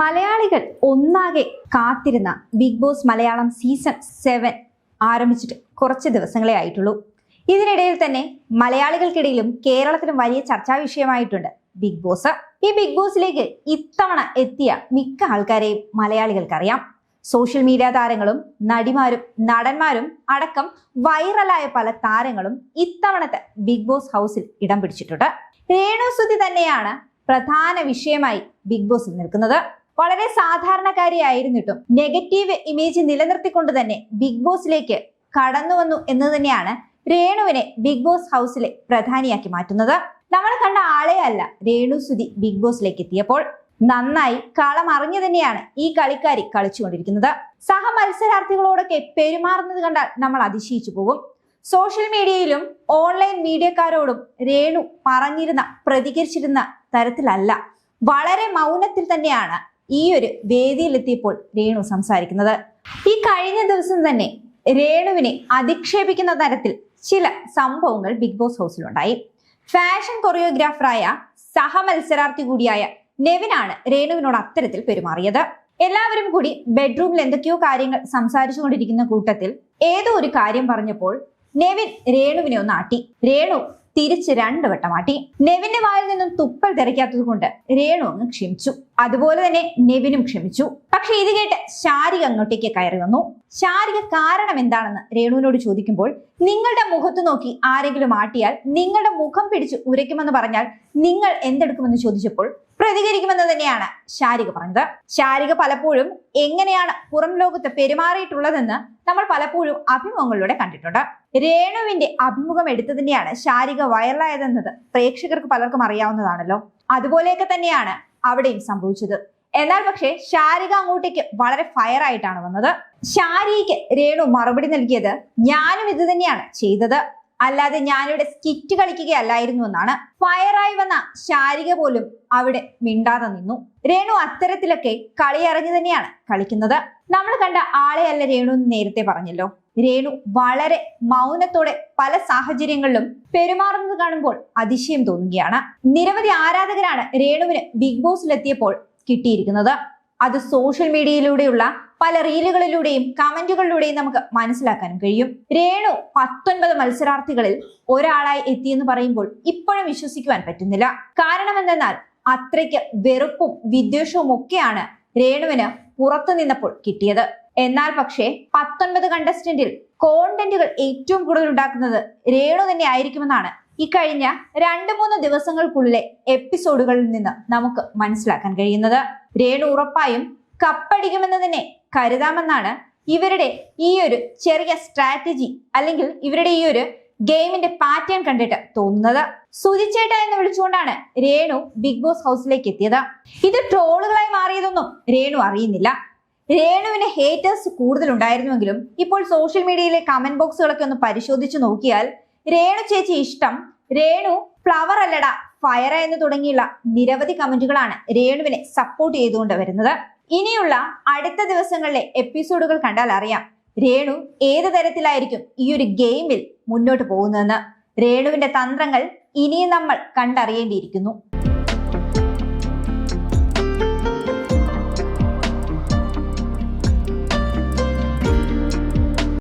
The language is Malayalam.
മലയാളികൾ ഒന്നാകെ കാത്തിരുന്ന Big Boss Malayalam season seven ആരംഭിച്ചിട്ട് കുറച്ച് ദിവസങ്ങളെ ആയിട്ടുള്ളൂ. ഇതിനിടയിൽ തന്നെ മലയാളികൾക്കിടയിലും കേരളത്തിലും വലിയ ചർച്ചാ വിഷയമായിട്ടുണ്ട് ബിഗ് ബോസ്. ഈ ബിഗ് ബോസിലേക്ക് ഇത്തവണ എത്തിയ മിക്ക ആൾക്കാരെയും മലയാളികൾക്കറിയാം. സോഷ്യൽ മീഡിയ താരങ്ങളും നടിമാരും നടന്മാരും അടക്കം വൈറലായ പല താരങ്ങളും ഇത്തവണത്തെ ബിഗ് ബോസ് ഹൗസിൽ ഇടം പിടിച്ചിട്ടുണ്ട്. രേണുസുതി തന്നെയാണ് പ്രധാന വിഷയമായി ബിഗ് ബോസിൽ നിൽക്കുന്നത്. വളരെ സാധാരണക്കാരിയായിരുന്നിട്ടും നെഗറ്റീവ് ഇമേജ് നിലനിർത്തിക്കൊണ്ട് തന്നെ ബിഗ് ബോസിലേക്ക് കടന്നു വന്നു എന്ന് തന്നെയാണ് രേണുവിനെ ബിഗ് ബോസ് ഹൗസിലെ പ്രധാനിയാക്കി മാറ്റുന്നത്. നമ്മൾ കണ്ട ആളെ അല്ല രേണു സുതി ബിഗ് ബോസിലേക്ക് എത്തിയപ്പോൾ നന്നായി കളം അറിഞ്ഞു തന്നെയാണ് ഈ കളിക്കാരി കളിച്ചുകൊണ്ടിരിക്കുന്നത്. സഹ മത്സരാർത്ഥികളോടൊക്കെ പെരുമാറുന്നത് കണ്ടാൽ നമ്മൾ അതിശയിച്ചു പോകും. സോഷ്യൽ മീഡിയയിലും ഓൺലൈൻ മീഡിയക്കാരോടും രേണു പറഞ്ഞിരുന്ന പ്രതികരിച്ചിരുന്ന തരത്തിലല്ല. വളരെ മൗനത്തിൽ തന്നെയാണ് ഈ ഒരു വേദിയിലെത്തിയപ്പോൾ രേണു സംസാരിക്കുന്നത്. ഈ കഴിഞ്ഞ ദിവസം തന്നെ രേണുവിനെ അധിക്ഷേപിക്കുന്ന തരത്തിൽ ചില സംഭവങ്ങൾ ബിഗ് ബോസ് ഹൗസിലുണ്ടായി. ഫാഷൻ കൊറിയോഗ്രാഫറായ സഹമത്സരാർത്ഥി കൂടിയായ നെവിനാണ് രേണുവിനോട് അത്തരത്തിൽ പെരുമാറിയത്. എല്ലാവരും കൂടി ബെഡ്റൂമിൽ എന്തൊക്കെയോ കാര്യങ്ങൾ സംസാരിച്ചുകൊണ്ടിരിക്കുന്ന കൂട്ടത്തിൽ ഏതോ ഒരു കാര്യം പറഞ്ഞപ്പോൾ നെവിൻ രേണുവിനെ ഒന്ന് ആട്ടി. രേണു തിരിച്ച് രണ്ടു വട്ടം ആട്ടി നെവിന്റെ വായിൽ നിന്നും തുപ്പൽ തെറിക്കാത്തത് കൊണ്ട് രേണു അങ്ങ് ക്ഷമിച്ചു. അതുപോലെ തന്നെ നെവിനും ക്ഷമിച്ചു. പക്ഷെ ഇത് കേട്ട് ശാരിക അങ്ങോട്ടേക്ക് കയറി വന്നു. ശാരിക കാരണം എന്താണെന്ന് രേണുവിനോട് ചോദിക്കുമ്പോൾ നിങ്ങളുടെ മുഖത്ത് നോക്കി ആരെങ്കിലും ആട്ടിയാൽ നിങ്ങളുടെ മുഖം പിടിച്ച് ഉരയ്ക്കുമെന്ന് പറഞ്ഞാൽ നിങ്ങൾ എന്തെടുക്കുമെന്ന് ചോദിച്ചപ്പോൾ പ്രതികരിക്കുമെന്ന് തന്നെയാണ് ശാരിക പറഞ്ഞത് ശാരിക പലപ്പോഴും എങ്ങനെയാണ് പുറം ലോകത്ത് പെരുമാറിയിട്ടുള്ളതെന്ന് നമ്മൾ പലപ്പോഴും അഭിമുഖങ്ങളിലൂടെ കണ്ടിട്ടുണ്ട്. രേണുവിന്റെ അഭിമുഖം എടുത്തു തന്നെയാണ് ശാരിക വൈറലായതെന്നത് പ്രേക്ഷകർക്ക് പലർക്കും അറിയാവുന്നതാണല്ലോ. അതുപോലെയൊക്കെ തന്നെയാണ് അവിടെയും സംഭവിച്ചത്. എന്നാൽ പക്ഷേ ശാരിക അങ്ങോട്ടേക്ക് വളരെ ഫയർ ആയിട്ടാണ് വന്നത്. ശാരിക്ക് രേണു മറുപടി നൽകിയത് ഞാനും ഇത് തന്നെയാണ് ചെയ്തത്. അല്ലാതെ ഞാനിവിടെ സ്കിറ്റ് കളിക്കുകയല്ലായിരുന്നു എന്നാണ്. ഫയറായി വന്ന ശാരിക പോലും അവിടെ മിണ്ടാതെ നിന്നു. രേണു അത്തരത്തിലൊക്കെ കളിയറിഞ്ഞു തന്നെയാണ് കളിക്കുന്നത്. നമ്മൾ കണ്ട ആളെയല്ല രേണു എന്ന് നേരത്തെ പറഞ്ഞല്ലോ. രേണു വളരെ മൗനത്തോടെ പല സാഹചര്യങ്ങളിലും പെരുമാറുന്നത് കാണുമ്പോൾ അതിശയം തോന്നുകയാണ്. നിരവധി ആരാധകരാണ് രേണുവിന് ബിഗ് ബോസിലെത്തിയപ്പോൾ കിട്ടിയിരിക്കുന്നത്. അത് സോഷ്യൽ മീഡിയയിലൂടെയുള്ള പല റീലുകളിലൂടെയും കമന്റുകളിലൂടെയും നമുക്ക് മനസ്സിലാക്കാനും കഴിയും. രേണു പത്തൊൻപത് മത്സരാർത്ഥികളിൽ ഒരാളായി എത്തിയെന്ന് പറയുമ്പോൾ ഇപ്പോഴും വിശ്വസിക്കുവാൻ പറ്റുന്നില്ല. കാരണം എന്തെന്നാൽ അത്രയ്ക്ക് വെറുപ്പും വിദ്വേഷവും ഒക്കെയാണ് രേണുവിന് പുറത്തു നിന്നപ്പോൾ കിട്ടിയത്. എന്നാൽ പക്ഷേ പത്തൊൻപത് കണ്ടസ്റ്റന്റിൽ കോണ്ടന്റുകൾ ഏറ്റവും കൂടുതൽ ഉണ്ടാക്കുന്നത് രേണു തന്നെ ആയിരിക്കുമെന്നാണ് ഇക്കഴിഞ്ഞ രണ്ട് മൂന്ന് ദിവസങ്ങൾക്കുള്ളിലെ എപ്പിസോഡുകളിൽ നിന്ന് നമുക്ക് മനസ്സിലാക്കാൻ കഴിയുന്നത്. രേണു ഉറപ്പായും കപ്പടിക്കുമെന്നതിനെ കരുതാമെന്നാണ് ഇവരുടെ ഈ ഒരു ചെറിയ സ്ട്രാറ്റജി അല്ലെങ്കിൽ ഇവരുടെ ഈ ഒരു ഗെയിമിന്റെ പാറ്റേൺ കണ്ടിട്ട് തോന്നുന്നത്. സുതിച്ചേട്ട എന്ന് വിളിച്ചുകൊണ്ടാണ് രേണു ബിഗ് ബോസ് ഹൗസിലേക്ക് എത്തിയത്. ഇത് ട്രോളുകളായി മാറിയതൊന്നും രേണു അറിയുന്നില്ല. രേണുവിന് ഹേറ്റേഴ്സ് കൂടുതൽ ഉണ്ടായിരുന്നുവെങ്കിലും ഇപ്പോൾ സോഷ്യൽ മീഡിയയിലെ കമന്റ് ബോക്സുകളൊക്കെ ഒന്ന് പരിശോധിച്ചു നോക്കിയാൽ രേണു ചേച്ചി ഇഷ്ടം രേണു ഫ്ലവർ അല്ലടാ ഫയർ എന്ന് തുടങ്ങിയുള്ള നിരവധി കമന്റുകളാണ് രേണുവിനെ സപ്പോർട്ട് ചെയ്തുകൊണ്ട് വരുന്നത്. ഇനിയുള്ള അടുത്ത ദിവസങ്ങളിലെ എപ്പിസോഡുകൾ കണ്ടാൽ അറിയാം രേണു ഏത് തരത്തിലായിരിക്കും ഈ ഒരു ഗെയിമിൽ മുന്നോട്ട് പോകുന്നതെന്ന്. രേണുവിന്റെ തന്ത്രങ്ങൾ ഇനിയും നമ്മൾ കണ്ടറിയേണ്ടിയിരിക്കുന്നു.